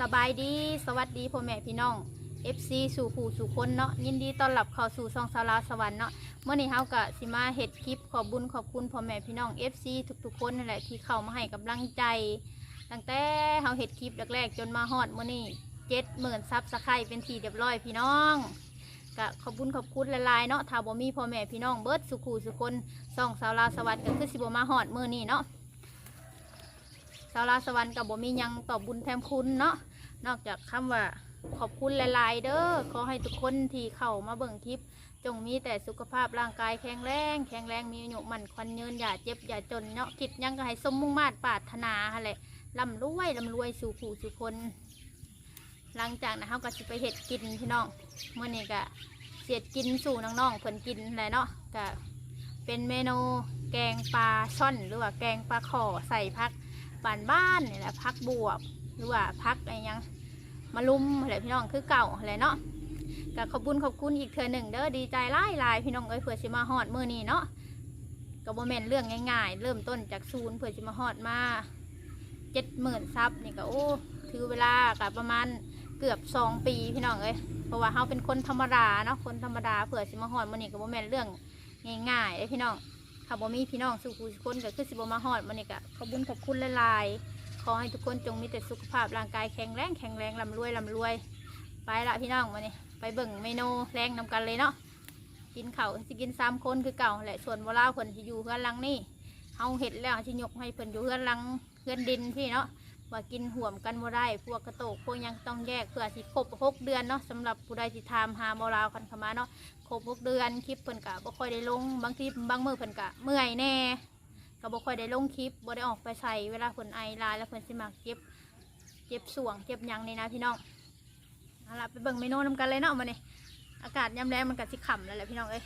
สบายดีสวัสดีพ่อแม่พี่น้อง FC สู่ผู้สู่คนเนาะยินดีต้อนรับเข้าสู่ซองสาราสวรรค์เนาะเมื่อนี้เฮากะสิมาเฮ็ดคลิปขอบุญขอบคุณพ่อแม่พี่น้อง FC ทุกๆคนนั่นแหละที่เข้ามาให้กำลังใจ ตั้งแต่เฮาเฮ็ดคลิปแรกๆจนมาฮอดมื้อนี้70,000ซับสไครต์เป็นทีเรียบร้อยพี่น้องก็ขอบคุณขอบคุณลายๆเนาะถ้าบ่มีพ่อแม่พี่น้องเบิร์ดสุขูสุคนซองสาราสวรรค์ก็คือสิบ่มาฮอดมื้อนี้เนาะ สาวราสวรรค์กับบ่มียังตอบบุญแทนคุณเนาะนอกจากคำว่าขอบคุณหลาย ๆ เด้อขอให้ทุกคนที่เข้ามาเบิ่งคลิป จงมีแต่สุขภาพร่างกายแข็งแรง แข็งแรงมีอายุมันควันเยืนอย่าเจ็บอย่าจนเนาะคิดยังก็ให้สมมุ่งมาตรปรารถนาหั่นแหละร่ำรวยร่ำรวยสู่ผู้สู่คน หลังจากนั้นเขาก็สิไปเห็ดกินพี่น้องเมื่อนี้ก็เสียดกินสู่น้องๆเพิ่นกินแหละเนาะก็เป็นเมนูแกงปลาช่อนหรือว่าแกงปลาขอใส่ผัก บ้านบ้านนี่แหละพักบวบหรือว่าพักอะไรยังมาลุมอะไรพี่น้องคือเก่าอะไรเนาะก็ขอบคุณขอบคุณอีกเทือหนึ่งเด้อดีใจหลายหลายพี่น้องเอ้ยเผื่อสิมาฮอดมือนี้เนาะก็บ่แม่นเรื่องง่าย ๆ เริ่มต้นจากศูนย์เผื่อสิมาฮอดมาเจ็ดหมื่นซับนี่ก็โอ้ถือเวลากับประมาณเกือบสองปีพี่น้องเอ้ยเพราะว่าเขาเป็นคนธรรมดาเนาะคนธรรมดาเผื่อสิมาฮอดมือนี้ก็บ่แม่นเรื่องง่ายๆเลยพี่น้อง ถ้าบ่มีพี่น้องสุขุคนก็คือสิบ่มาฮอดมันนี่ก็ขอบุญขอบคุณหลายๆขอให้ทุกคนจงมีแต่สุขภาพร่างกายแข็งแรงแข็งแรงร่ำรวยร่ำรวย ไปละพี่น้องมานี่ไปเบิ่งเมนูแรงนำกันเลยเนาะกินเขาวสิกินสามคนคือเก่าแหละส่วนเวลาเพิ่นสิอยู่เฮือนลังนี่เฮาเห็ดแล้วสิยกให้เพิ่นอยู่เฮือนลังเฮือนดินพี่เนาะ ว่ากินห่วมกันบ่ได้ พวกกระโตกพวกยังต้องแยกเพื่อสิครบหกเดือนเนาะสำหรับผู้ใดที่ทามหาบ่ลาวกันเขามาเนาะครบหกเดือนคลิปเพิ่นกะบ่ค่อยได้ลงบางทีบางมือเพิ่นกะเมื่อยแน่ก็บ่ค่อยได้ลงคลิปบ่ได้ออกไปใส่เวลาเพิ่นไอลายแล้วเพิ่นสิมาเก็บเจ็บส่วงเจ็บยังนี่นะพี่น้องเอาล่ะไปเบิ่งเมนูนำกันเลยเนาะมื้อนี้อากาศยามแรงมันก็สิค่ำแล้วแหละพี่น้องเอ้ย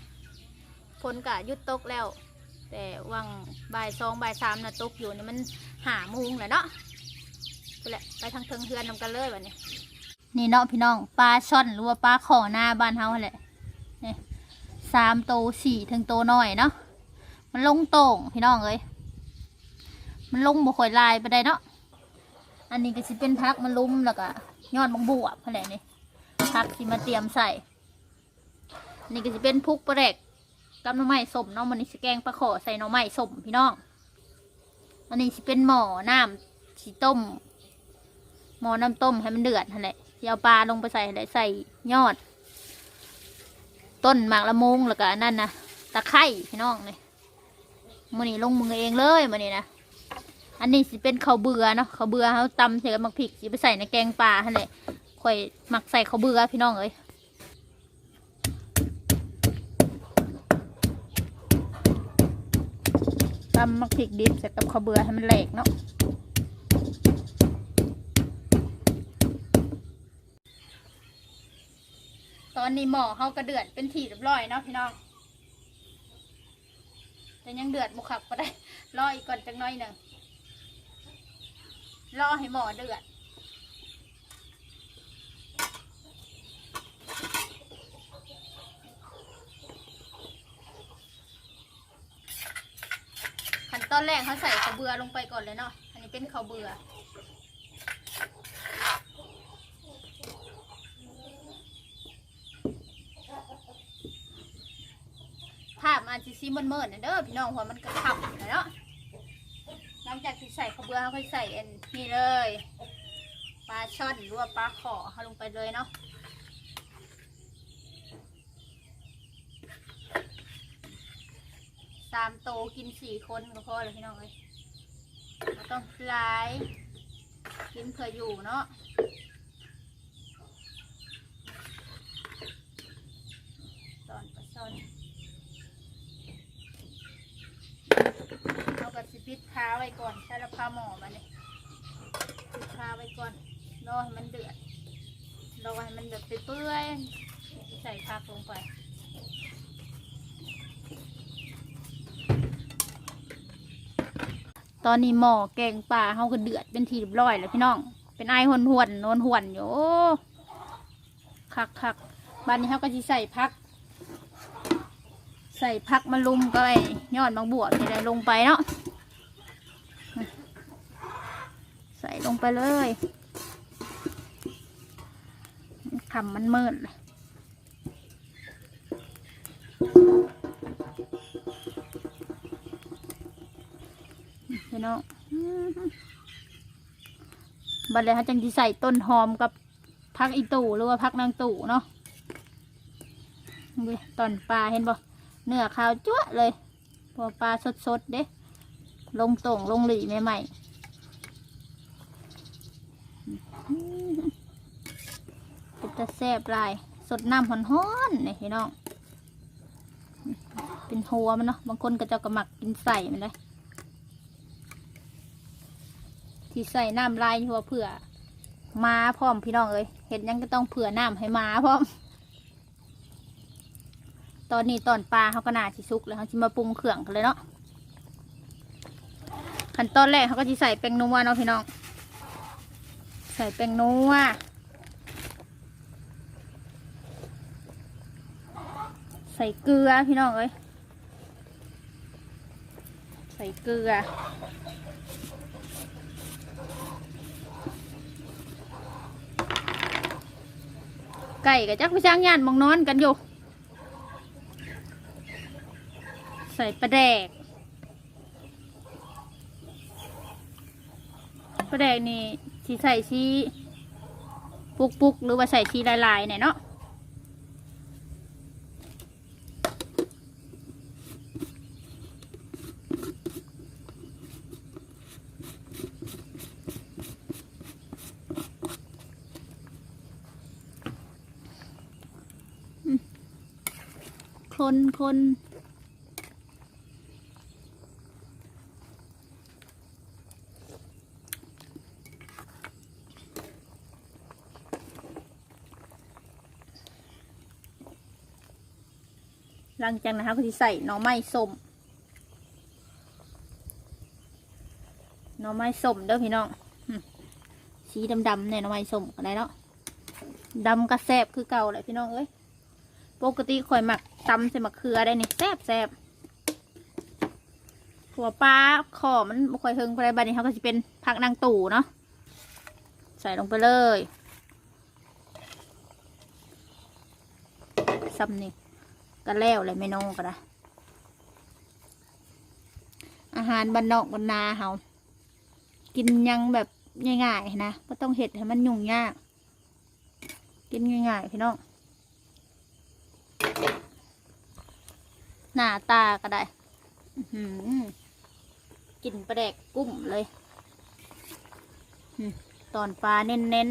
ฝนกะยุดตกแล้ว แต่วังบ่ายสองบ่ายสามน่ะตกอยู่นี่มันหามุงแหละเนาะ ไปแหละไปทางเทิงเฮือนนำกันเลยบัดนี้ นี่เนาะพี่น้องปลาช่อนหรือว่าปลาขอหน้าบ้านเฮาแหละนี่สามโตสี่ถึงโตน้อยเนาะมันลงโต่งพี่น้องเอ้ยมันลงบ่ค่อยลายไปได้เนาะอันนี้ก็สิเป็นพักมันลุ่มแล้วก็ยอดบังบวบอะไรนี่พักที่มาเตรียมใส่นี่ก็สิเป็นพุกปลาแรกกับน่อไม้สมเนาะมันนี่สแกงปลาขอใส่น่อไม้สมพี่น้องอันนี้สิเป็นหม้อน้ำสิต้ม หม้อน้ำต้มให้มันเดือดนั่นแหละสิเอาปลาลงไปใส่ให้ได้ใส่ยอด ต้นหมากละมุงแล้วก็นนั่นนะตะไคร่พี่น้องนี่มันนี่ลงมือเองเลยมันนี่นะอันนี้สิเป็นข้าวเบื่อเนาะข้าวเบื่อเขาตำใส่กับหมักพริกสิไปใส่ในแกงปลาหั่นแหละค่อยหมักใส่ข้าวเบื่อพี่น้องเอ้ยตำหมักพริกดิบใส่กับข้าวเบื่อให้มันแหลกเนาะ ตอนนี้หม้อเขากระเดือดเป็นที่เรียบร้อยเนาะพี่น้องแต่ยังเดือดบุคักก็ได้รออีกก่อนจังน้อยหนึ่งรอให้หม้อเดือดขั้นตอนแรกเขาใส่ข้าวเบือลงไปก่อนเลยเนาะอันนี้เป็นข้าวเบือาพมันจะซีมันเมินนะเด้อพี่น้องหัวมันกระขับนะเนาะหลังจากที่ใส่ข้าวเบือเขาก็ใส่อันนี่เลยปลาช่อนหรือว่าปลาขอเขาลงไปเลยเนาะสามโตกินสี่คนก็พอเลยพี่น้องเลยเราต้องหลายกินเผื่ออยู่เนาะตอนปลาช่อนเราก็สิ ปิดพ้าไว้ก่อนใช้ละพาหมอมาเนี่ยปิดพ้าไว้ก่อนรอให้มันเดือดรอให้มันเดือดไปเปื่อยใส่ผักลงไปตอนนี้หม้อแกงป่าเขาก็เดือดเป็นทีเรียบร้อยแล้วพี่น้อง เป็นไอหวนหวนนวลหวนอยู่คักคักบ้านนี้เขาก็จะใส่พัก ใส่พักมาลุมก็ไอ้ยอดบางบวบนี่แหละลงไปเนาะ ใส่ลงไปเลยคำมันมืดเลยพี่น้องบัดเลยเขาจังที่ใส่ต้นหอมกับพักอีตู่หรือว่าพักนางตู่เนาะดูตอนปลาเห็นบ่เนื้อขาวจั๊วเลยพอปลาสดๆเด้ ลงต่งลงหลีใหม่ๆเป็นตะแซบลาย สดน้ำฮ้อนๆนี่พี่น้อง เป็นหัวมันเนาะ บางคนก็จะกระหมักกินใส่มันเลยที่ใส่น้ำลายหัวเผื่อมาพร้อมพี่น้องเอ้ยเห็นยังก็ต้องเผื่อน้ำให้มาพร้อมตอนนี้ตอนปลาเขาก็น่าสิสุกแล้วเขาจะมาปรุงเครื่องกันเลยเนาะ ขั้นตอนแรกเขาก็จะใส่แป้งนัวเนาะพี่น้อง ใส่แป้งนัวใส่เกลือพี่น้องเอ้ยใส่เกลือไก่กับจักพี่ช้างยานมองนอนกันอยู่ ใส่ปลาแดก ปลาแดกนี่สีใส่ชีปุกปุกหรือว่าใส่ชีลายๆเนี่ยเนาะคนคน หลังจากนั้นเขาก็จะใส่หน่อไม้ส้มหน่อไม้ส้มเด้อพี่น้องสีดำๆเนี่ยหน่อไม้ส้มก็ได้เนาะดำกระแซบคือเก่าเลยพี่น้องเอ้ยปกติข่อยหมักตำใส่มะเขือได้นี่แซบแซบหัวปลาขอมันบ่ค่อยเฮงไปได้บัดนี้เขาก็จะเป็นผักนางตู่เนาะใส่ลงไปเลยซ้ำนี่ ก็แล้วเลยเมนูก็ได้อาหารบ้านอกบ้านาเฮากินยังแบบง่ายๆนะไม่ต้องเห็ดให้มันยุ่งยาก กินง่ายๆพี่น้องหน้าตาก็ได้กินปลาแดกกุ้มเลยตอนปลาเน้น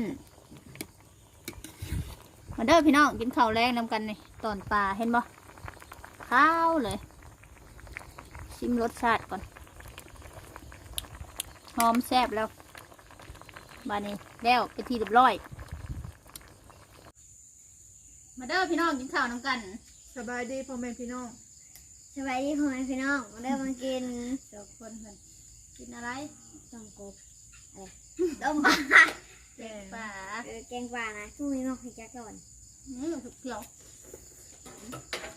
ๆมาเด้อพี่น้องกินข้าวแรงนำกันนี่ตอนปลาเห็นบ่ ข้าวเลย ชิมรสชาติก่อน หอมแซ่บแล้วบานี้แล้วไปนที่เรียบร้อย มาเด้อพี่น้องกินข้าวนำกัน สบายดีพ่อแม่พี่น้องสบายดีพ่อแม่พี่น้องเริ่มมากินเดี๋ยวคนเพิ่นกินอะไรต้มกบอะไรต้มปลาแกงป่าเออแกงปลานะพรุ่งนี้น้องให้จักก่อนอืมสุกเขียว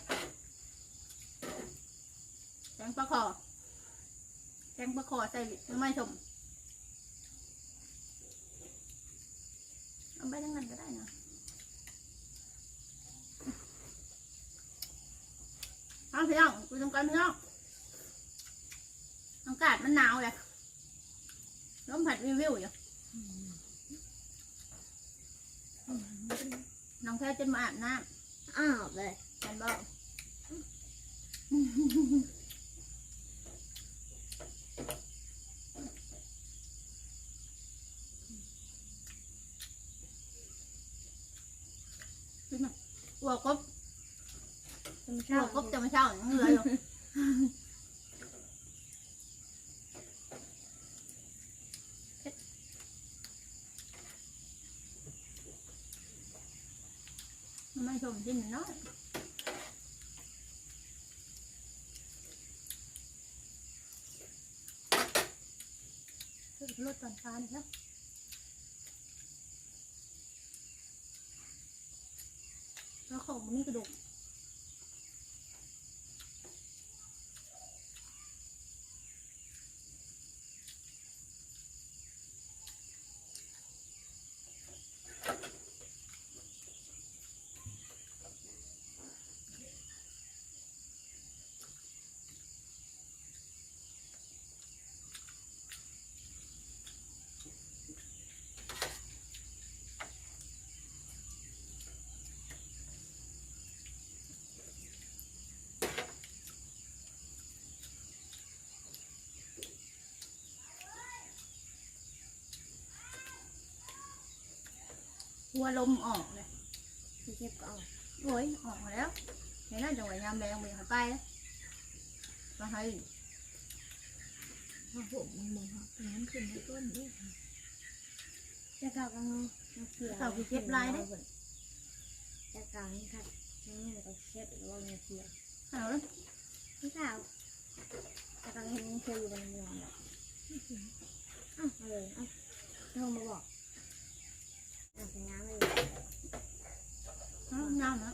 แก งปลาคอแกงปลาคอใส่น้ำไม้ชมเอาไปทั้งนั้นก็ได้นะเอาพี่น้องคุยตรงกันพี่น้องอากาศมันหนาวเลยลมผัดวิววิวอยู่น้องแพรจะมาอาบน้ำอ้าวเลยกั นบ่หัวกบต้มหัเช้าวกบจะมาเช่าอย่างเหลืออยู่ไม่ชมจิ้มน้อยรถตอนฟ้านี่ครับแล้ว ของมันนี่กระดูก หัวลมออกเลยพี่เก็บก็เอาโอ้ยออกมาแล้วเห็นแล้วจังหวะยามแรงเบี่ยงไปแล้วมาให้มาผมมึงมึงครับงั้นขึ้นในต้นนี่จะเก่ากันเนาะน้ำเขียวเขาไปเก็บลายได้จะเก่านี่ค่ะนี่เราก็เก็บอีกว่าน้ำเขียวเอาเลยพี่สาวจะเก่าเห็นน้ำเขียวอยู่บนเมืองแบบอ้าวเอาเลยเอ้าโทรมาบอก อะใส่น้ำเลยเอาน้ำนะ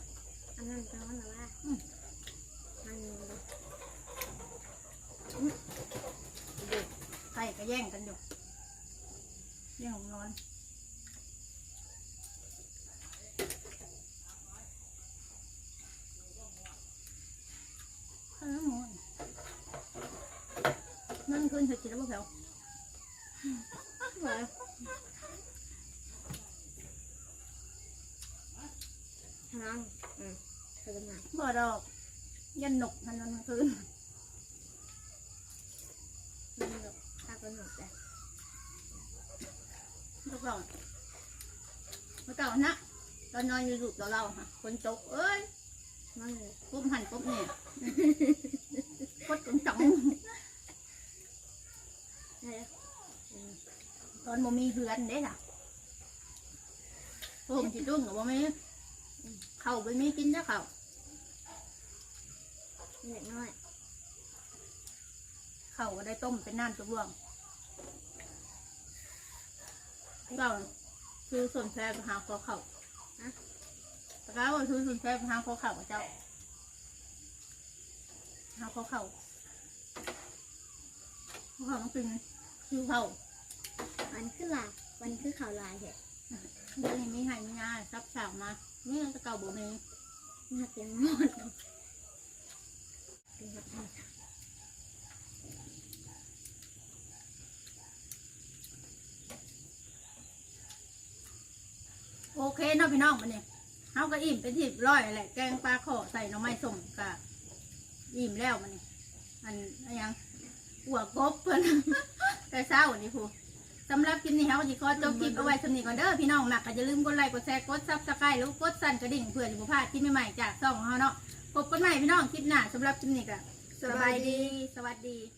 อันนั้นตอนนั้นว่าอืมมันเลยใครก็ ทางนั้นอืมเธอจะมาบ่ดอก ยันหนกทันนั้นคืนมันแบบตาเป็นหนกเลยเมื่อก่อนเมื่อก่อนนะตอนนอนอยู่ลูกเราเราค่ะคนตกเอ้ยมันเลยปุ๊บหันปุ๊บเนี่ยกดจนจังอะไรตอนบ่มีเพื่อนเด้ล่ะผมจิตุ้งกับบ่มี เข้าไปมีกินจ้ะเขาเล็กน้อย เข้าก็ได้ต้มเป็นน้ำตัวบวงเจ้าคือส่วนแพรไปหาคอเข่าตะก้าว่าคือส่วนแพรไปหาคอเข่าเจ้าหาคอเข่าคอเข่าต้องกินคิวเข่ามันคือลายมันคือข่าวลายเหรอเดี๋ยวนี้มีใหายมีงานซับฉากมา นี่ตะเก่าบ่แมีน่าเต็มหมดเป็นแบบนี้โอเคเนาะพี่น้องมันนี่ยเฮาก็อิ่มเป็นที่ร้อยแหละ แกงปลาขอใส่หน่อไม้ส้มกะอิ่มแล้วมันนี่ยอันอันหยังหัวกบเพิ่อนแต่เช้านี่พู สำหรับคลิปนี้เฮาจะขอจบคลิปเอาไว้สำนี้ก่อนเด้อพี่น้องมากก็อย่าลืมกดไลค์กดแชร์กดซับสไครต์แล้วกดสั่นกระดิ่งเพื่อจะบ่พลาดคลิปใหม่ๆจากช่องของเราเนาะพบกันใหม่พี่น้องคลิปหน้าสำหรับคลิปนี้ก็สบายดีสวัสดี